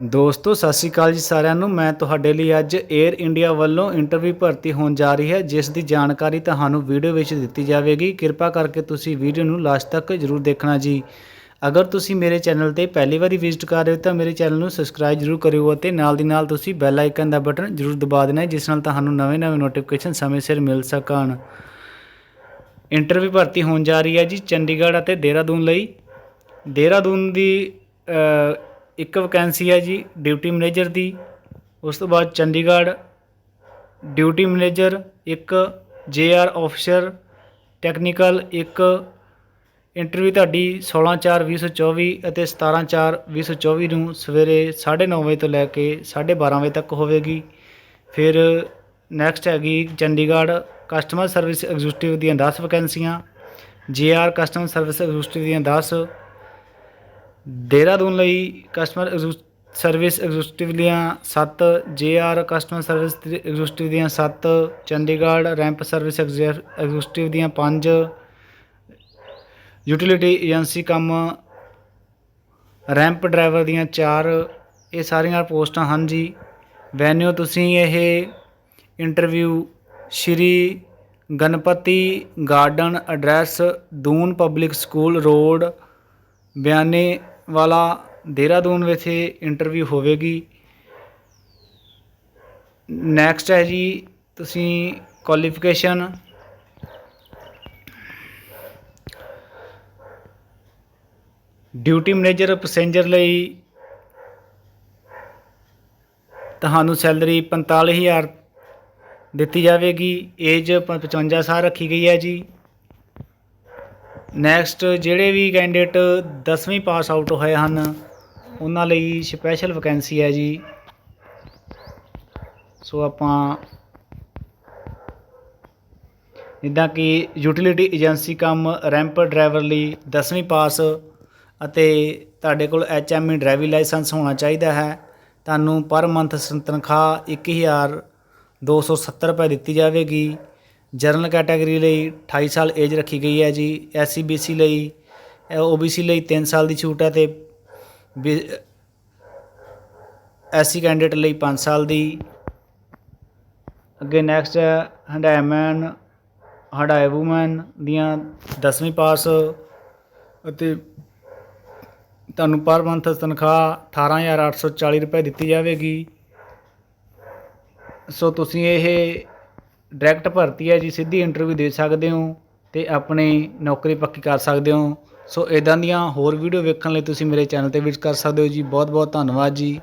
ਦੋਸਤੋ, ਸਤਿ ਸ਼੍ਰੀ ਅਕਾਲ ਜੀ ਸਾਰਿਆਂ ਨੂੰ। ਮੈਂ ਤੁਹਾਡੇ ਲਈ ਅੱਜ 에ਅਰ ਇੰਡੀਆ ਵੱਲੋਂ ਇੰਟਰਵਿਊ ਭਰਤੀ ਹੋਣ ਜਾ ਰਹੀ ਹੈ, ਜਿਸ ਦੀ ਜਾਣਕਾਰੀ ਤੁਹਾਨੂੰ ਵੀਡੀਓ ਵਿੱਚ ਦਿੱਤੀ ਜਾਵੇਗੀ। ਕਿਰਪਾ ਕਰਕੇ ਤੁਸੀਂ ਵੀਡੀਓ ਨੂੰ ਲਾਸਟ ਤੱਕ ਜ਼ਰੂਰ ਦੇਖਣਾ ਜੀ। ਅਗਰ ਤੁਸੀਂ ਮੇਰੇ ਚੈਨਲ ਤੇ ਪਹਿਲੀ ਵਾਰੀ ਵਿਜ਼ਿਟ ਕਰ ਰਹੇ ਹੋ, ਤਾਂ ਮੇਰੇ ਚੈਨਲ ਨੂੰ ਸਬਸਕ੍ਰਾਈਬ ਜ਼ਰੂਰ ਕਰਿਓ ਅਤੇ ਨਾਲ ਦੀ ਨਾਲ ਤੁਸੀਂ ਬੈਲ ਆਈਕਨ ਦਾ ਬਟਨ ਜ਼ਰੂਰ ਦਬਾ ਦੇਣਾ, ਜਿਸ ਨਾਲ ਤੁਹਾਨੂੰ ਨਵੇਂ-ਨਵੇਂ ਨੋਟੀਫਿਕੇਸ਼ਨ ਸਮੇਂ ਸਿਰ ਮਿਲ ਸਕਣ। ਇੰਟਰਵਿਊ ਭਰਤੀ ਹੋਣ ਜਾ ਰਹੀ ਹੈ ਜੀ ਚੰਡੀਗੜ੍ਹ ਅਤੇ ਦੇਹਰਾਦੂਨ ਲਈ। ਦੇਹਰਾਦੂਨ ਦੀ ਇੱਕ ਵੈਕੈਂਸੀ ਹੈ ਜੀ ਡਿਊਟੀ ਮੈਨੇਜਰ ਦੀ। ਉਸ ਤੋਂ ਬਾਅਦ ਚੰਡੀਗੜ੍ਹ ਡਿਊਟੀ ਮੈਨੇਜਰ ਇੱਕ ਜੇਆਰ ਆਫੀਸਰ ਟੈਕਨੀਕਲ ਇੱਕ ਇੰਟਰਵਿਊ ਤੁਹਾਡੀ 16/4/2024 ਅਤੇ 17/4/2024 ਨੂੰ ਸਵੇਰੇ 9:30 ਵਜੇ ਤੋਂ ਲੈ ਕੇ 12:30 ਵਜੇ ਤੱਕ ਹੋਵੇਗੀ। ਫਿਰ ਨੈਕਸਟ ਹੈਗੀ ਚੰਡੀਗੜ੍ਹ ਕਸਟਮਰ ਸਰਵਿਸ ਐਗਜ਼ੀਕਿਊਟਿਵ ਦੀਆਂ 10 ਵੈਕੈਂਸੀਆਂ ਜੇਆਰ ਕਸਟਮਰ ਸਰਵਿਸ ਐਗਜ਼ੀਕਿਊਟਿਵ ਦੀਆਂ 10 ਦੇਹਰਾਦੂਨ ਲਈ ਕਸਟਮਰ ਐਗਜ਼ੂ- ਸਰਵਿਸ ਐਗਜ਼ੀਕਿਊਟਿਵ ਦੀਆਂ 7 ਜੇਆਰ ਕਸਟਮਰ ਸਰਵਿਸ ਐਗਜ਼ੀਕਿਊਟਿਵ ਦੀਆਂ 7 Chandigarh ramp service exe- executive ਦੀਆਂ 5 ਯੂਟਿਲਿਟੀ ਏਜੰਸੀ ਕੰਮ ਰੈਂਪ ਡਰਾਈਵਰ ਦੀਆਂ 4 ਇਹ ਸਾਰੀਆਂ ਪੋਸਟਾਂ ਹਨ ਜੀ। ਵੈਨਿਊ ਤੁਸੀਂ ਇਹ interview Shri Ganpati garden address Doon public school road Bhaniyawala Dehradun ਵਿਖੇ ਇੰਟਰਵਿਊ ਹੋਵੇਗੀ। ਨੈਕਸਟ ਹੈ ਜੀ, ਤੁਸੀਂ ਕੁਆਲੀਫਿਕੇਸ਼ਨ ਡਿਊਟੀ ਮੈਨੇਜਰ ਪੈਸੇਂਜਰ ਲਈ ਤੁਹਾਨੂੰ ਸੈਲਰੀ 45000 ਦਿੱਤੀ ਜਾਵੇਗੀ। ਏਜ 55 ਸਾਲ ਰੱਖੀ ਗਈ ਹੈ ਜੀ। ਨੈਕਸਟ ਜਿਹੜੇ ਵੀ ਕੈਂਡੀਡੇਟ 10ਵੀਂ ਪਾਸ ਆਊਟ ਹੋਏ ਹਨ, ਉਹਨਾਂ ਲਈ ਸਪੈਸ਼ਲ ਵੈਕੈਂਸੀ ਹੈ ਜੀ। ਸੋ ਆਪਾਂ ਜਿੱਦਾਂ ਕਿ ਯੂਟਿਲਿਟੀ ਏਜੰਸੀ ਕੰਮ ਰੈਂਪ ਡਰਾਈਵਰ ਲਈ 10ਵੀਂ ਪਾਸ ਅਤੇ ਤੁਹਾਡੇ ਕੋਲ ਐਚਐਮਈ ਡਰਾਈਵਿੰਗ ਲਾਇਸੈਂਸ ਹੋਣਾ ਚਾਹੀਦਾ ਹੈ, ਤੁਹਾਨੂੰ ਪਰ ਮੰਥ ਤਨਖਾਹ 1270 ਰੁਪਏ ਦਿੱਤੀ ਜਾਵੇਗੀ। ਜਨਰਲ ਕੈਟਾਗਰੀ ਲਈ 28 ਸਾਲ ਏਜ ਰੱਖੀ ਗਈ ਹੈ ਜੀ ਐਸਸੀ ਬੀਸੀ ਲਈ ਓਬੀਸੀ ਲਈ 3 ਸਾਲ ਦੀ ਛੂਟ ਹੈ ਤੇ ਐਸਸੀ ਕੈਂਡੀਡੇਟ ਲਈ 5 ਸਾਲ ਦੀ। ਅੱਗੇ ਨੈਕਸਟ ਹੈ ਹੰਡਾਇਮੈਨ ਹੰਡਾਏ ਵੂਮਨ ਦੀਆਂ 10ਵੀਂ ਪਾਸ ਅਤੇ ਤੁਹਾਨੂੰ ਪਰ ਮੰਥ ਤਨਖਾਹ 18840 ਰੁਪਏ ਦਿੱਤੀ ਜਾਵੇਗੀ। ਸੋ ਤੁਸੀਂ ਇਹ ਡਾਇਰੈਕਟ ਭਰਤੀ ਹੈ ਜੀ, ਸਿੱਧੀ ਇੰਟਰਵਿਊ ਦੇ ਸਕਦੇ ਹੋ ਤੇ ਆਪਣੀ ਨੌਕਰੀ ਪੱਕੀ ਕਰ ਸਕਦੇ ਹੋ। ਸੋ ਇਦਾਂ ਦੀਆਂ ਹੋਰ ਵੀਡੀਓ ਵੇਖਣ ਲਈ ਤੁਸੀਂ ਮੇਰੇ ਚੈਨਲ ਤੇ ਵਿਜ਼ਿਟ ਕਰ ਸਕਦੇ ਹੋ ਜੀ। ਬਹੁਤ ਬਹੁਤ ਧੰਨਵਾਦ ਜੀ।